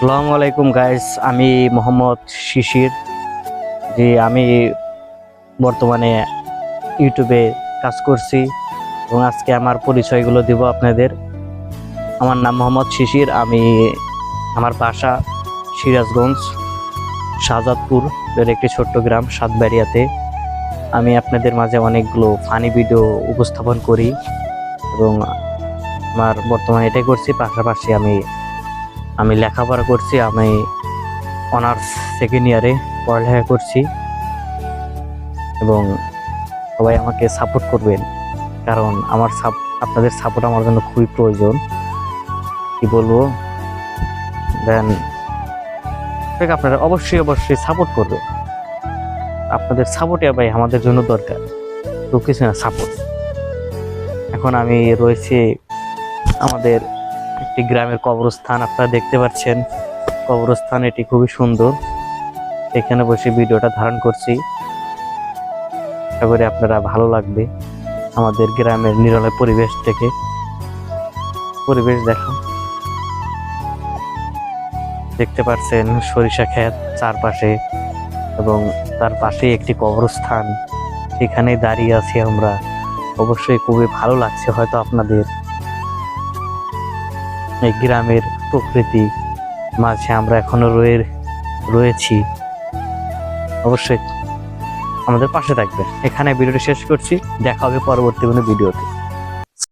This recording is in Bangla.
আসসালামু আলাইকুম গাইস আমি মোহাম্মদ শিশির। যে আমি বর্তমানে ইউটিউবে কাজ করছি এবং আজকে আমার পরিচয়গুলো দিব আপনাদের। আমার নাম মোহাম্মদ শিশির, আমি আমার বাসা সিরাজগঞ্জ, শাহজাদপুর, এর একটি ছোট্ট গ্রাম সাতবাড়িয়াতে। আমি আপনাদের মাঝে অনেকগুলো ফানি ভিডিও উপস্থাপন করি এবং আমার বর্তমানে এটাই করছি। পাশাপাশি আমি আমি লেখাপড়া করছি, আমি অনার্স সেকেন্ড ইয়ারে পড়ালেখা করছি। এবং সবাই আমাকে সাপোর্ট করবেন, কারণ আমার সাপ, আপনাদের সাপোর্ট আমার জন্য খুবই প্রয়োজন। কি বলব? দেন আপনারা অবশ্যই অবশ্যই সাপোর্ট করবেন। আপনাদের সাপোর্টে ভাই আমাদের জন্য দরকার। তো কিছু না সাপোর্ট এখন আমি রয়েছি আমাদের একটি গ্রামের কবরস্থান আপনারা দেখতে পাচ্ছেন। কবরস্থান এটি খুবই সুন্দর। এখানে বসে ভিডিওটা ধারণ করছি। আশা আপনারা ভালো লাগবে আমাদের গ্রামের নিরলয় পরিবেশ থেকে পরিবেশ দেখো। দেখতে পাচ্ছেন সরিষা ক্ষেত চারপাশে এবং তার পাশে একটি কবরস্থান। সেখানে দাঁড়িয়ে আছি আমরা। অবশ্যই খুবই ভালো লাগছে হয়তো আপনাদের। এই গ্রামের প্রকৃতি মাঝে আমরা এখনও রয়ে, রয়েছি। অবশ্যই আমাদের পাশে থাকবে এখানে ভিডিওটি শেষ করছি। দেখা হবে পরবর্তী কোনো ভিডিওতে।